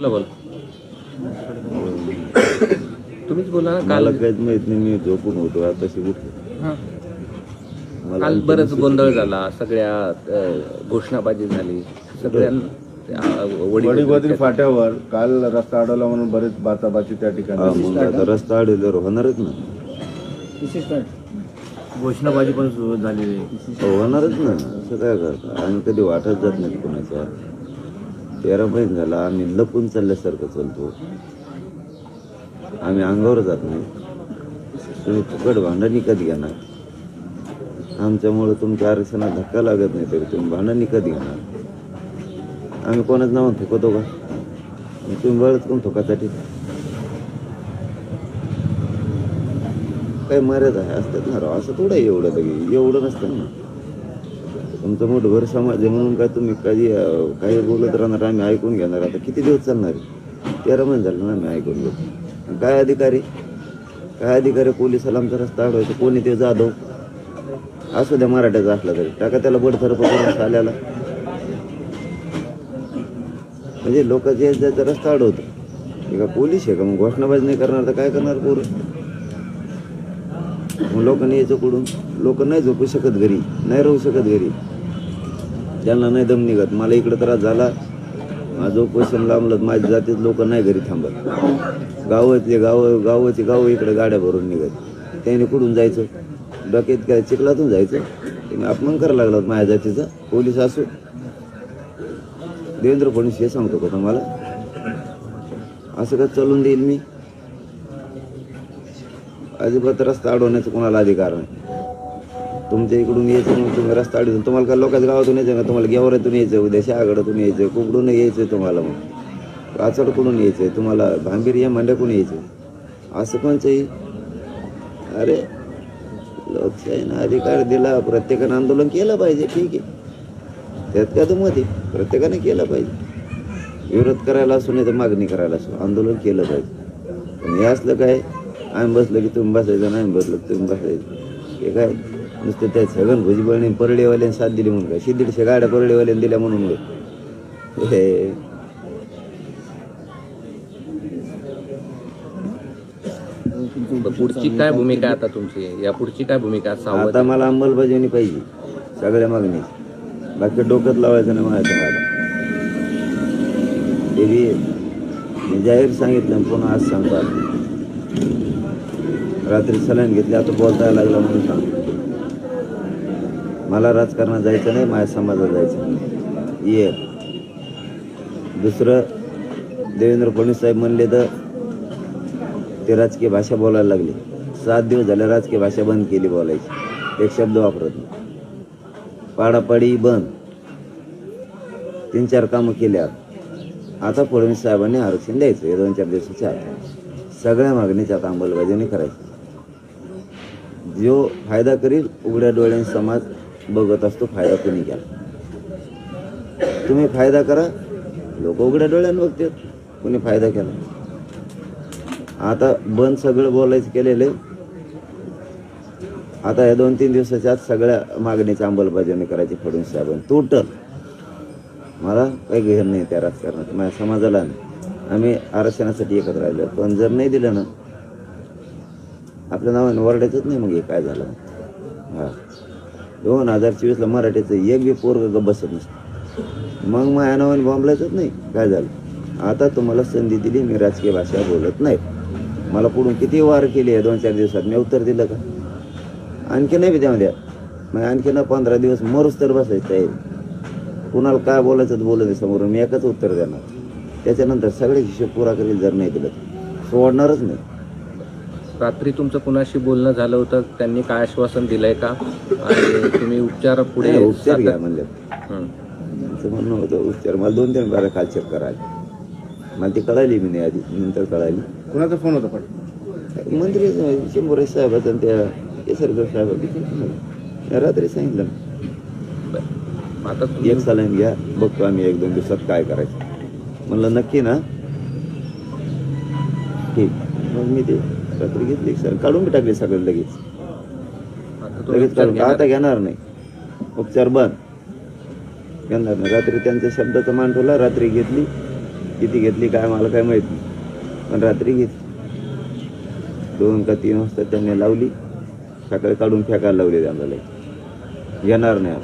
बोला बोला. तुम्हीच बोला ना मला काल काहीच माहीत नाही मी झोपून होतो आताशी उठलो. हां. मला काल बरंच गोंधळ झाला सगळ्या अ, घोषणाबाजी झाली सगळ्या अ, वडील वडीगोद्री फाट्यावर काल रस्ता अडवला म्हणून बरेच बाचाबाची त्या हा, ठिकाणी मग आता रस्ता अडवल्यावर होणारच ना. घोषणाबाजी पण सुरू झालेली हो, होणारच ना असं काय करता? आम्ही कधी वाटत जात नाही कोणाच्या. तेरा महिने झाला आम्ही लपून चालल्यासारखं चालतो. आम्ही अंगावर जात नाही. तुम्ही फुकट भांडणी निकत घेणार? आमच्यामुळं तुमच्या आरक्षणात धक्का लागत नाही तरी तुम्ही भांडणी निकत घेणार? आम्ही कोणाच नाव थुकतो का? तुम्ही बळच कोण थुकासाठी. काही मर्यादा आहे असतात ना राव असं थोडं आहे एवढं तरी. एवढं नसतं ना. तुमचं मोठभर समाज आहे म्हणून काय तुम्ही काही काही बोलत राहणार आम्ही ऐकून घेणार. आता किती दिवस चालणार आहे? तेरा महिने झालं ना आम्ही ऐकून घेतो. काय अधिकारी? काय अधिकारी पोलिसाला आमचा रस्ता अडवायचा? कोणी ते जाधव? असू द्या मराठ्याचा असला तरी. टाका त्याला बडथर पकडून आल्याला म्हणजे लोक जे रस्ता अडवतो. एका पोलीस आहे का? मग घोषणाबाजी नाही करणार तर काय करणार पोरं? मग लोकांनी यायचं कुठून लोक नाही झोपू शकत घरी नाही राहू शकत घरी. त्यांना नाही दम निघत. मला इकडं त्रास झाला माझं उपोषण लांबलं माझ्या जातीत लोक नाही घरी थांबत. गावातले गाव गावाचे गाव इकडे गाड्या भरून निघत. त्याने कुठून जायचं? डोक्यात काय चिखलातून जायचं? तुम्ही अपमान करायला लागलात माझ्या जातीचा? पोलीस असो. देवेंद्र फडणवीस हे सांगतो का तुम्हाला? असं का चालून देईल मी? अजिबात रस्ता अडवण्याचा कोणाला अधिकार नाही. तुमच्या इकडून यायचं मग तुम्ही रस्ता अडवून तुम्हाला काय लोकांच्या गावातून यायचं का? तुम्हाला गेवरातून यायचं उद्या शहागडातून यायचं कुकडून यायचं तुम्हाला मग. काचडकडून यायचं तुम्हाला भांबीर या मांड्याकडून यायचं असं कोणचंही अरे लोकशाहीनं अधिकार दिला प्रत्येकानं आंदोलन केलं पाहिजे ठीक आहे. त्यात का तर मत आहे? प्रत्येकाने केलं पाहिजे. विरोध करायला असो नाही तर मागणी करायला असो आंदोलन केलं पाहिजे. पण हे असलं काय? आम्ही बसलं की तुम्ही बसायचं नाही बसलं की तुम्ही बसायचं. हे काय? नुसतं त्या छगन भुजबळने परडेवाल्याने साथ दिली म्हणून काय? दीडशे गाड्या परडेवाल्याने दिल्या म्हणून. हे. पुढची काय भूमिका आता तुमची? या पुढची काय भूमिका आता मला अंमलबजावणी पाहिजे सगळ्या मागणीची बाकी डोक्यात लावायचं नाही ते बी मी जाहीर सांगितलं पुन्हा आज सांगतो. रात्री सलाईन घेतली आता बोलता यायला लागला म्हणून सांगतो मला राजकारणात जायचं नाही माझ्या समाजात जायचं नाही. ये. दुसरं देवेंद्र फडणवीस साहेब म्हणले तर ते राजकीय भाषा बोलायला लागले. सात दिवस झाले राजकीय भाषा बंद केली बोलायची. एक शब्द वापरत नाही. पाडापाडी बंद. तीन चार कामं केल्या. आता फडणवीस साहेबांनी आरक्षण द्यायचं हे दोन चार दिवसाच्या आत. सगळ्या मागणीच्या आता अंमलबजावणी करायची. जो फायदा करील उघड्या डोळ्याने समाज बघत असतो फायदा कुणी केला? तुम्ही फायदा करा लोक उघड्या डोळ्याने बघतात कुणी फायदा केला? आता बंद सगळं बोलायचं केलेलं आहे. आता या दोन तीन दिवसाच्या आत सगळ्या मागणीची अंमलबजावणी करायची फडणवीस साहेबांनी. टोटल मला काही घेर नाही त्या राजकारणात माझ्या समाजाला नाही. आम्ही आरक्षणासाठी एकत्र राहिलो पण जर नाही दिलं ना आपल्या नावाने ओरडायचंच नाही मग हे काय झालं? हां. दोन हजार चोवीसला मराठीचं एक बी पोरग ग बसत नसतं. मग माझ्या नावाने बॉम्बलायचंच नाही. काय झालं? आता तुम्हाला संधी दिली मी राजकीय भाषा बोलत नाही. मला पुढून किती वार केली आहे दोन चार दिवसात? मी उत्तर दिलं का? आणखी नाही बी द्या मग आणखी ना पंधरा दिवस मरूच तर बसायचं आहे. कुणाला काय बोलायचं बोलत बोलत समोरून. मी एकच उत्तर देणार. त्याच्यानंतर सगळे हिशोब पुरा करील जर नाही दिलं सोडणारच नाही. रात्री तुमचं कुणाशी बोलणं झालं होतं? त्यांनी काय आश्वासन दिलंय का? आणि तुम्ही उपचार पुढे नाही, उपचार घ्या म्हणलं. हं. त्यांचं म्हणणं होतं उपचार. मला दोन तीन बारा खालचेक करायला. मला ती कळाली मी नाही आधी नंतर कळाली. कुणाचा फोन होता पण? मंत्री शंभर साहेबाचा आणि त्या केसरकर साहेब रात्री सांगितलं. बरं. आता तुम्ही एक सलाईन घ्या बघतो आम्ही एक दोन दिवसात काय करायचं. म्हणलं नक्की ना? ठीक. मग मी ते रात्री घेतली. सर काढून बी टाकली सगळं लगेच. लगेच काढून? आता घेणार नाही. उपचार बंद. घेणार नाही. रात्री त्यांच्या शब्दाचा मान ठेवला रात्री घेतली. किती घेतली काय मला काय माहीत नाही. पण रात्री घेतली. दोन का तीन वाजता त्यांनी लावली. सकाळी काढून फेकायला लावली आम्हाला घेणार नाही.